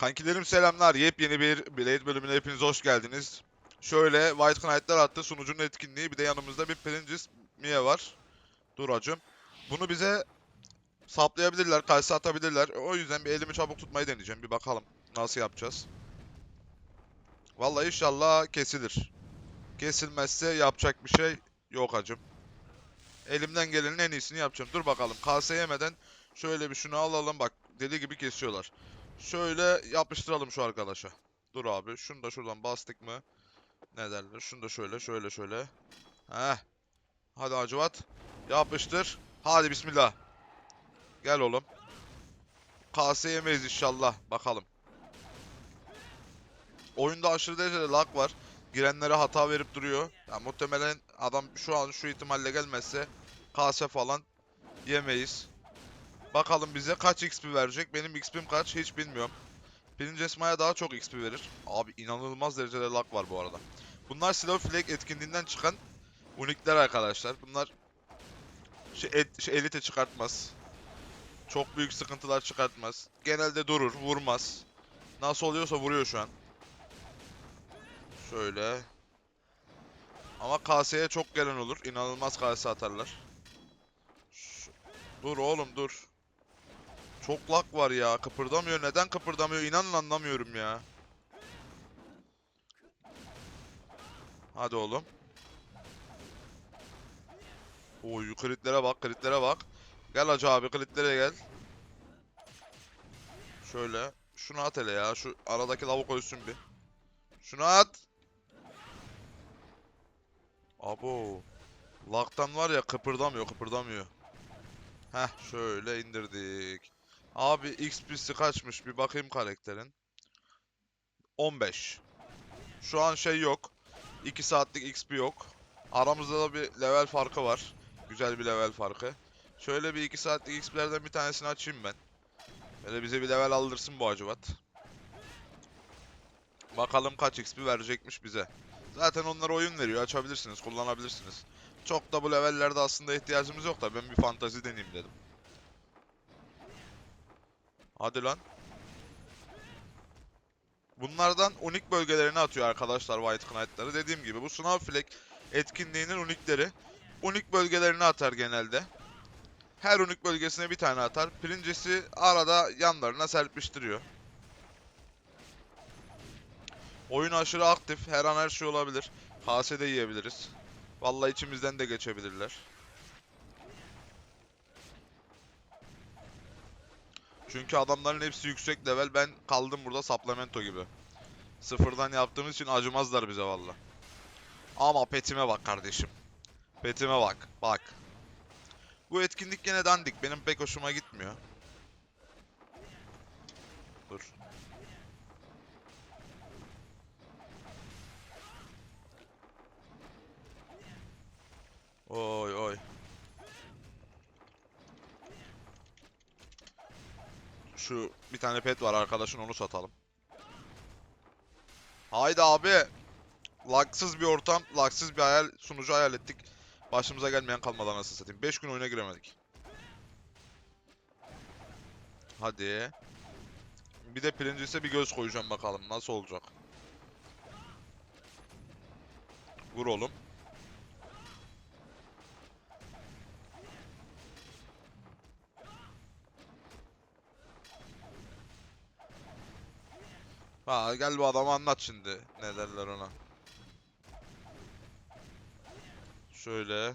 Kankilerim selamlar. Yepyeni bir Blade bölümüne hepiniz hoş geldiniz. Şöyle White Knight'lar attı sunucunun etkinliği. Bir de yanımızda bir Princess Mia var. Dur hacım. Bunu bize saplayabilirler, karşı atabilirler. O yüzden bir elimi çabuk tutmayı deneyeceğim. Bir bakalım nasıl yapacağız. Vallahi inşallah kesilir. Kesilmezse yapacak bir şey yok hacım. Elimden gelenin en iyisini yapacağım. Dur bakalım. Kase yemeden şöyle bir şunu alalım. Bak deli gibi kesiyorlar. Şöyle yapıştıralım şu arkadaşa. Dur abi. Şunu da şuradan bastık mı? Ne derler? Şunu da şöyle, şöyle, şöyle. Heh. Hadi Hacivat. Yapıştır. Hadi bismillah. Gel oğlum. Kase yemeyiz inşallah. Bakalım. Oyunda aşırı derecede lag var. Girenlere hata verip duruyor. Ya muhtemelen adam şu an şu ihtimalle gelmezse kase falan yemeyiz. Bakalım bize kaç XP verecek. Benim XP'm kaç hiç bilmiyorum. Birinci Esma'ya daha çok XP verir. Abi inanılmaz derecede lag var bu arada. Bunlar Slow Flag etkinliğinden çıkan unikler arkadaşlar. Bunlar şey, et, şey, elite çıkartmaz. Çok büyük sıkıntılar çıkartmaz. Genelde durur, vurmaz. Nasıl oluyorsa vuruyor şu an. Şöyle. Ama KS'ye çok gelen olur. İnanılmaz KS atarlar. Dur oğlum dur. Çok lag var ya. Kıpırdamıyor. Neden kıpırdamıyor? İnanın anlamıyorum ya. Hadi oğlum. Oy kritlere bak, kritlere bak. Gel hacı abi, kritlere gel. Şöyle. Şunu at hele ya. Şu aradaki lavuk ölsün bir. Şunu at. Abo. Lag'tan var ya kıpırdamıyor, kıpırdamıyor. Heh, şöyle indirdik. Abi XP'si kaçmış bir bakayım karakterin. 15. Şu an şey yok. 2 saatlik XP yok. Aramızda da bir level farkı var. Güzel bir level farkı. Şöyle bir 2 saatlik XP'lerden bir tanesini açayım ben. Böyle bize bir level aldırsın bu acıvat. Bakalım kaç XP verecekmiş bize. Zaten onlar oyun veriyor. Açabilirsiniz, kullanabilirsiniz. Çok da bu levellerde aslında ihtiyacımız yok da ben bir fantazi deneyeyim dedim. Hadi lan. Bunlardan unik bölgelerini atıyor arkadaşlar White Knight'ları. Dediğim gibi bu Snowflake etkinliğinin unikleri. Unik bölgelerini atar genelde. Her unik bölgesine bir tane atar. Pirincisi arada yanlarına serpiştiriyor. Oyun aşırı aktif. Her an her şey olabilir. HS de yiyebiliriz. Vallahi içimizden de geçebilirler. Çünkü adamların hepsi yüksek level. Ben kaldım burada supplemento gibi. Sıfırdan yaptığımız için acımazlar bize valla. Ama petime bak kardeşim. Petime bak. Bak. Bu etkinlik gene dandik. Benim pek hoşuma gitmiyor. Dur. Oy oy. Şu bir tane pet var arkadaşın onu satalım. Haydi abi. Lagsız bir ortam, lagsız bir hayal, sunucu hayal ettik. Başımıza gelmeyen kalmadan nasıl satayım. 5 gün oyuna giremedik. Hadi. Bir de Prince'e bir göz koyacağım bakalım nasıl olacak. Vur oğlum. Ha gel bu adamı anlat şimdi. Ne derler ona. Şöyle.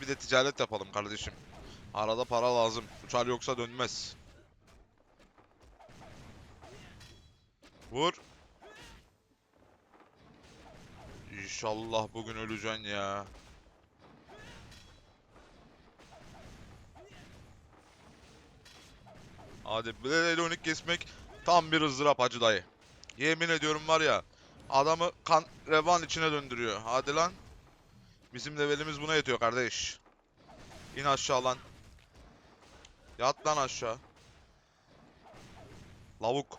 Bir de ticaret yapalım kardeşim. Arada para lazım. Uçar yoksa dönmez. Vur. İnşallah bugün öleceksin ya. Hadi unik kesmek tam bir ızdırap hacı dayı. Yemin ediyorum var ya adamı kan revan içine döndürüyor. Hadi lan. Bizim levelimiz buna yetiyor kardeş. İn aşağı lan. Yat lan aşağı. Lavuk.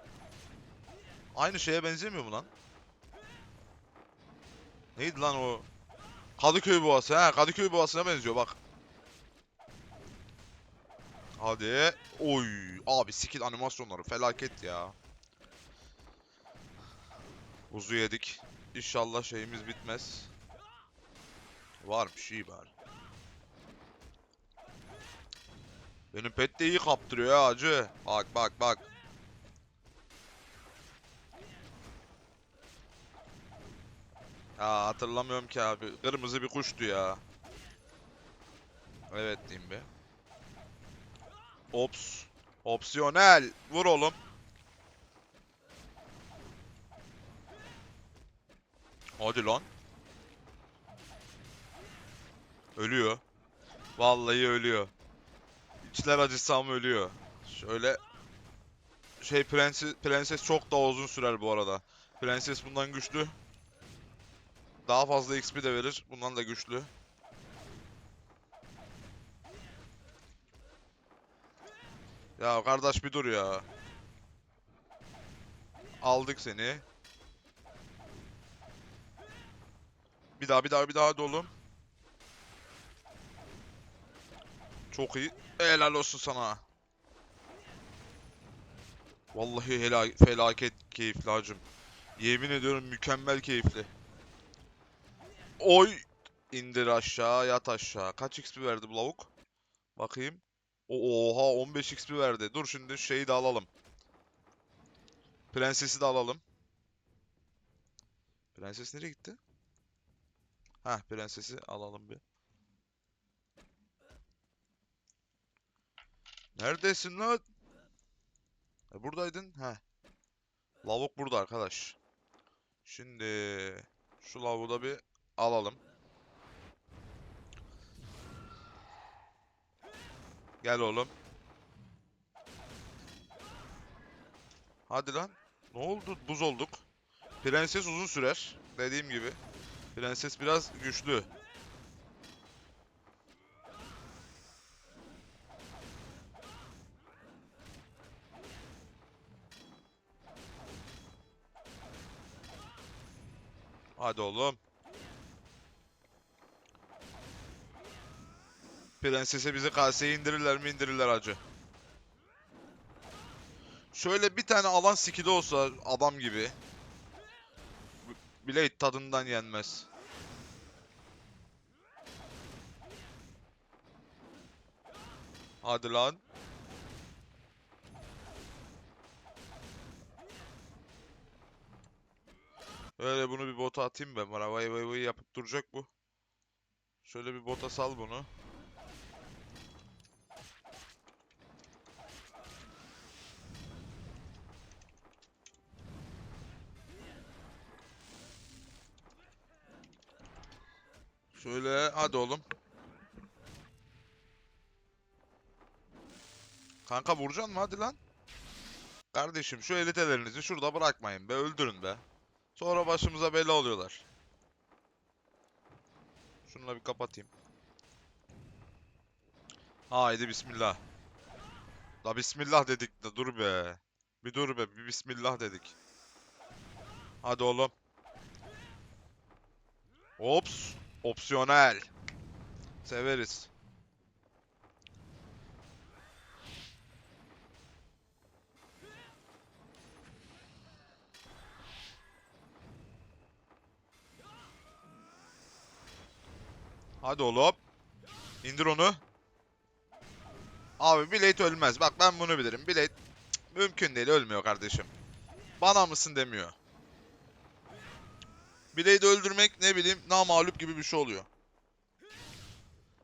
Aynı şeye benzemiyor mu lan? Neydi lan o? Kadıköy boğası. He Kadıköy boğasına benziyor bak. Hadi. Oy. Abi skill animasyonları felaket ya. Buzu yedik. İnşallah şeyimiz bitmez. Varmış iyi bari. Benim pet de iyi kaptırıyor ya acı. Bak bak bak. Ya hatırlamıyorum ki abi. Kırmızı bir kuştu ya. Evet diyeyim bir. Ops. Opsiyonel. Vur oğlum. Hadi lan. Ölüyor. Vallahi ölüyor. İçler acısam ölüyor. Şöyle şey prenses, prenses çok daha uzun sürer bu arada. Prenses bundan güçlü. Daha fazla XP de verir. Bundan da güçlü. Ya kardeş bir dur ya. Aldık seni. Bir daha bir daha bir daha hadi oğlum. Çok iyi. Helal olsun sana. Vallahi helal, felaket keyifli hacım. Yemin ediyorum mükemmel keyifli. Oy! İndir aşağı, yat aşağı. Kaç XP verdi bu lavuk? Bakayım. Oha 15 XP verdi. Dur şimdi şeyi de alalım. Prensesi de alalım. Prenses nereye gitti? Heh, prensesi alalım bir. Neredesin lan? E, buradaydın. Heh. Lavuk burada arkadaş. Şimdi şu lavuğu da bir alalım. Gel oğlum. Hadi lan. Ne oldu? Buz olduk. Prenses uzun sürer. Dediğim gibi. Prenses biraz güçlü. Hadi oğlum. Prensese bizi kaseye indirirler mi indirirler acı. Şöyle bir tane alan skill'i olsa adam gibi. Blade tadından yenmez. Hadi lan. Öyle bunu bir bota atayım ben. Bana vay vay vay yapıp duracak bu. Şöyle bir bota sal bunu. Şöyle hadi oğlum. Kanka vuracaksın mı hadi lan. Kardeşim şu elitelerinizi şurada bırakmayın be öldürün be. Sonra başımıza bela oluyorlar. Şununla bir kapatayım. Haydi bismillah. Da bismillah dedik de dur be. Bir dur be bir bismillah dedik. Hadi oğlum. Ops. Opsiyonel. Severiz. Hadi oğlum. İndir onu. Abi Blade ölmez. Bak ben bunu bilirim. Blade cık, mümkün değil ölmüyor kardeşim. Bana mısın demiyor. Blade'i öldürmek ne bileyim namağlup gibi bir şey oluyor.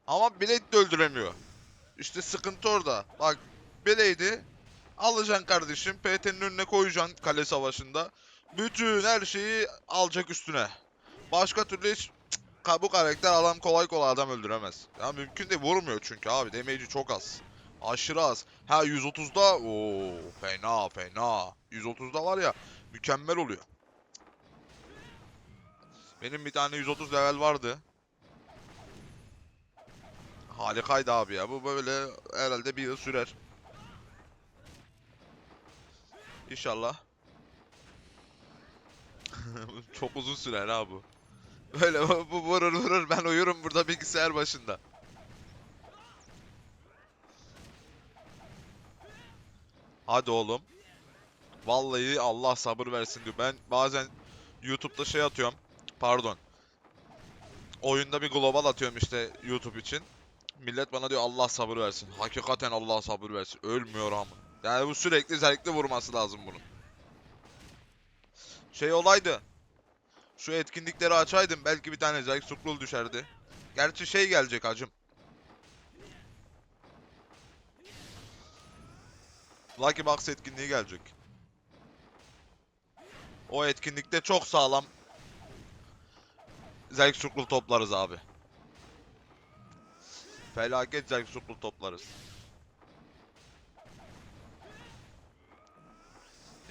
Ama Blade de öldüremiyor. İşte sıkıntı orada. Bak Blade'i alacaksın kardeşim. PT'nin önüne koyacaksın kale savaşında. Bütün her şeyi alacak üstüne. Başka türlü hiç cık, bu karakter adam kolay kolay adam öldüremez. Ya mümkün değil vurmuyor çünkü abi. Damage'i çok az. Aşırı az. Ha 130'da ooo fena fena. 130'da var ya mükemmel oluyor. Benim bir tane 130 level vardı. Harikaydı abi ya. Bu böyle herhalde bir yıl sürer. İnşallah. Çok uzun sürer ha bu. Böyle bu vurur vurur ben uyurum burada bilgisayar başında. Hadi oğlum. Vallahi Allah sabır versin diyor. Ben bazen YouTube'da şey atıyorum. Pardon. Oyunda bir global atıyorum işte YouTube için. Millet bana diyor Allah sabır versin. Hakikaten Allah sabır versin. Ölmüyor ama. Yani bu sürekli zevkli vurması lazım bunun. Şey olaydı. Şu etkinlikleri açaydım belki bir tane zevk sukrul düşerdi. Gerçi şey gelecek hacım. Lucky Box etkinliği gelecek. O etkinlikte çok sağlam zevk sukrul toplarız abi. Felaket zevk sukrul toplarız.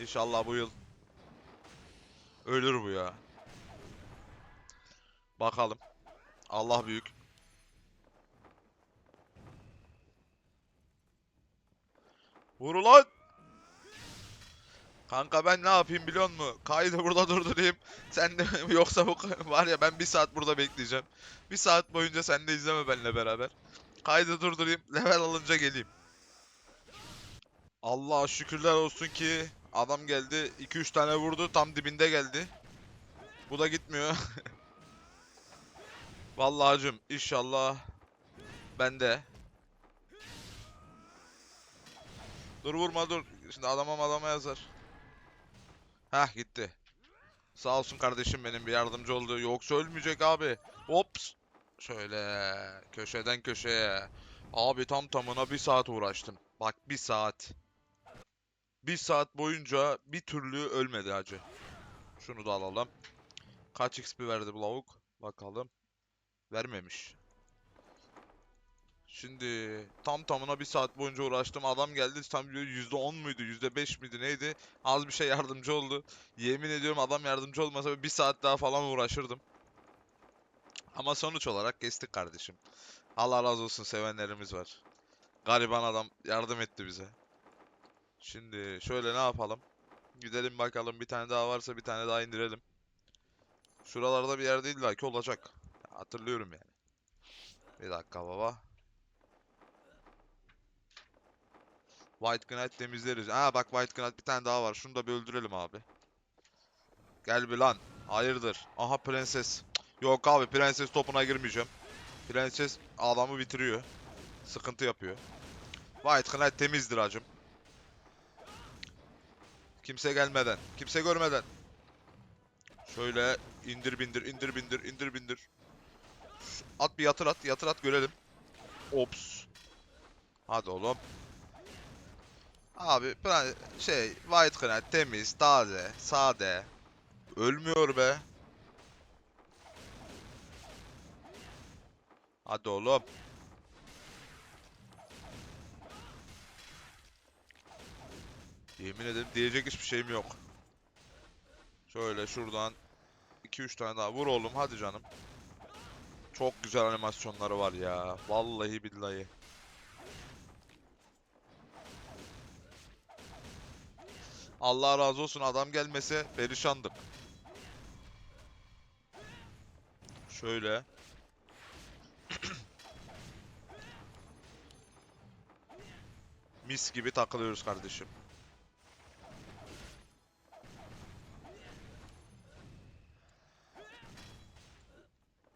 İnşallah bu yıl ölür bu ya. Bakalım. Allah büyük. Vur ulan! Kanka ben ne yapayım biliyor musun? Kaydı burada durdurayım. Sen de yoksa bu var ya ben bir saat burada bekleyeceğim. Bir saat boyunca sen de izleme benimle beraber. Kaydı durdurayım. Level alınca geleyim. Allah'a şükürler olsun ki adam geldi. 2-3 tane vurdu. Tam dibinde geldi. Bu da gitmiyor. Vallahi hacım inşallah ben de. Dur vurma dur. Şimdi adama adama yazar. Heh gitti. Sağ olsun kardeşim benim bir yardımcı oldu. Yoksa ölmeyecek abi. Hops. Şöyle köşeden köşeye. Abi tam tamına bir saat uğraştım. Bak bir saat. Bir saat boyunca bir türlü ölmedi hacı. Şunu da alalım. Kaç XP verdi bu lavuk? Bakalım. Vermemiş. Şimdi tam tamına bir saat boyunca uğraştım. Adam geldi tam diyor %10 muydu %5 miydi neydi? Az bir şey yardımcı oldu. Yemin ediyorum adam yardımcı olmasa bir saat daha falan uğraşırdım. Ama sonuç olarak kestik kardeşim. Allah razı olsun sevenlerimiz var. Gariban adam yardım etti bize. Şimdi şöyle ne yapalım? Gidelim bakalım bir tane daha varsa bir tane daha indirelim. Şuralarda bir yerde illaki olacak. Hatırlıyorum yani. Bir dakika baba. White Knight temizleriz. Ha bak White Knight bir tane daha var. Şunu da bir öldürelim abi. Gel bir lan. Hayırdır? Aha prenses. Yok abi prenses topuna girmeyeceğim. Prenses adamı bitiriyor. Sıkıntı yapıyor. White Knight temizdir hacım. Kimse gelmeden. Kimse görmeden. Şöyle indir bindir indir bindir indir bindir. At bir yatır at yatır at görelim. Ops. Hadi oğlum. Abi şey White Knight temiz, taze, sade. Ölmüyor be. Hadi oğlum. Yemin ederim diyecek hiçbir şeyim yok. Şöyle şuradan 2-3 tane daha vur oğlum hadi canım. Çok güzel animasyonları var ya. Vallahi billahi. Allah razı olsun adam gelmese perişandık. Şöyle. Mis gibi takılıyoruz kardeşim.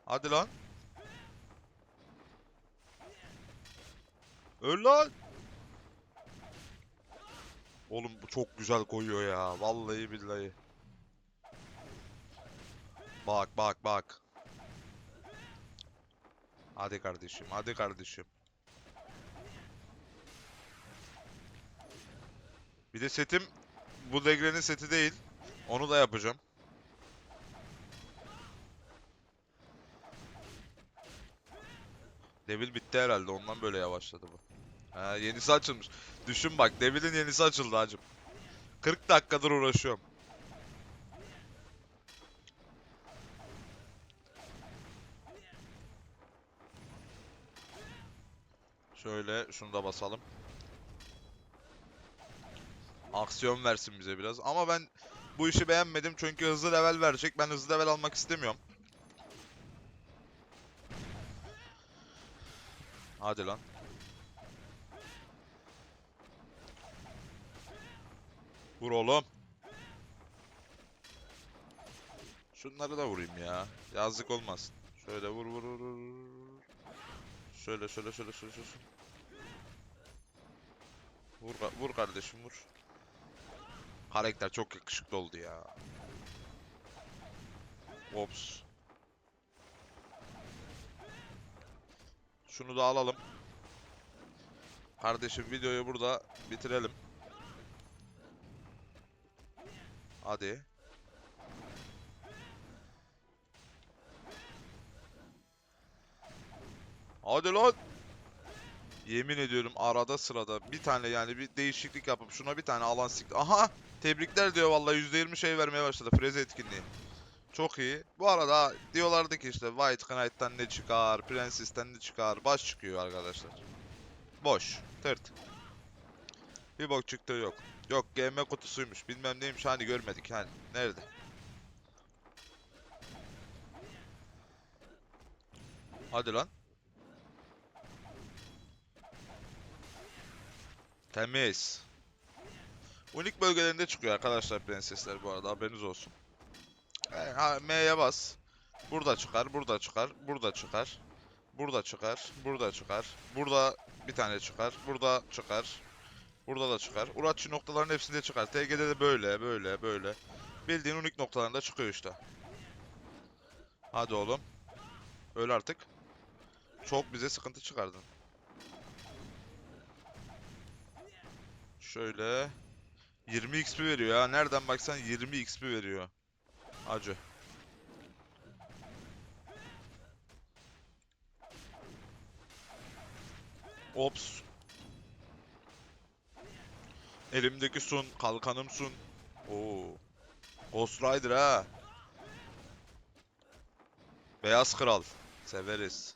Hadi lan. Öl lan. Oğlum bu çok güzel koyuyor ya. Vallahi billahi. Bak bak bak. Hadi kardeşim, hadi kardeşim. Bir de setim bu Degre'nin seti değil. Onu da yapacağım. Devil bitti herhalde. Ondan böyle yavaşladı bu. Ha, yenisi açılmış. Düşün bak, Devil'in yenisi açıldı hacım. 40 dakikadır uğraşıyorum. Şöyle şunu da basalım. Aksiyon versin bize biraz. Ama ben bu işi beğenmedim çünkü hızlı level verecek. Ben hızlı level almak istemiyorum. Hadi lan. Vur oğlum. Şunları da vurayım ya. Yazık olmasın. Şöyle vur vur vur. vur. Şöyle şöyle şöyle şöyle şöyle. Vur, vur kardeşim vur. Karakter çok yakışıklı oldu ya. Ops. Şunu da alalım. Kardeşim videoyu burada bitirelim. Hadi. Hadi lan. Yemin ediyorum arada sırada bir tane yani bir değişiklik yapıp şuna bir tane alan sik... Aha! Tebrikler diyor vallahi %20 şey vermeye başladı Freze etkinliği. Çok iyi. Bu arada diyorlardı ki işte White Knight'tan ne çıkar, Princess'ten ne çıkar, baş çıkıyor arkadaşlar. Boş. Tırt. Bir bok çıktığı yok. Yok GM kutusuymuş bilmem neymiş hani görmedik hani. Nerede? Hadi lan. Temiz. Unik bölgelerinde çıkıyor arkadaşlar prensesler bu arada haberiniz olsun. E, M'ye bas. Burada çıkar, burada çıkar, burada çıkar. Burada çıkar, burada çıkar. Burada bir tane çıkar, burada çıkar. Burada da çıkar. Uratçı noktaların hepsinde çıkar. TG'de de böyle, böyle, böyle. Bildiğin unik noktalarında çıkıyor işte. Hadi oğlum. Öl artık. Çok bize sıkıntı çıkardın. Şöyle. 20 XP veriyor ya. Nereden baksan 20 XP veriyor. Acı. Ops. Elimdeki sun, kalkanım sun. Oo. Ghost Rider ha. Beyaz Kral. Severiz.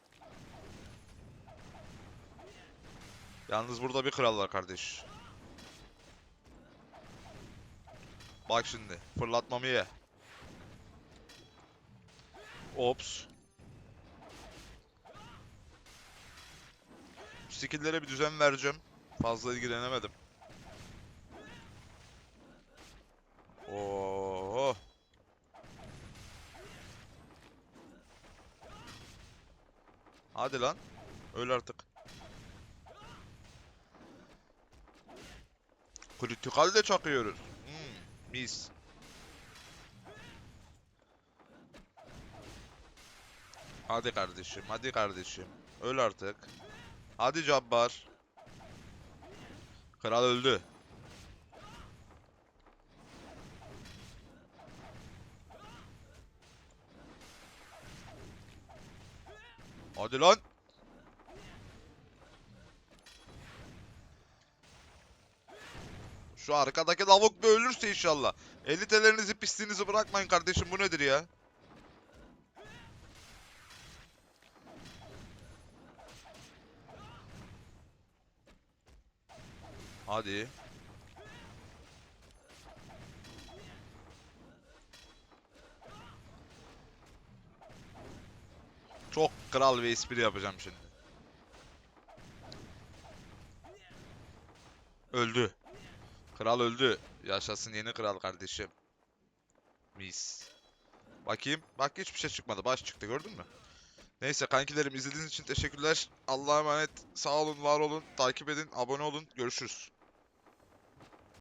Yalnız burada bir kral var kardeş. Bak şimdi. Fırlatmamı ye. Ops. Skill'lere bir düzen vereceğim. Fazla ilgilenemedim. Oo. Hadi lan. Öl artık. Kritikal de çakıyoruz. Hmm, mis. Hadi kardeşim, hadi kardeşim. Öl artık. Hadi Cabbar. Kral öldü. Hadi lan. Şu arkadaki lavuk bir ölürse inşallah. Elitelerinizi pisliğinizi bırakmayın kardeşim bu nedir ya? Hadi. Çok kral bir espri yapacağım şimdi. Öldü. Kral öldü. Yaşasın yeni kral kardeşim. Mis. Bakayım. Bak hiçbir şey çıkmadı. Baş çıktı gördün mü? Neyse kankilerim izlediğiniz için teşekkürler. Allah'a emanet. Sağ olun, var olun. Takip edin, abone olun. Görüşürüz.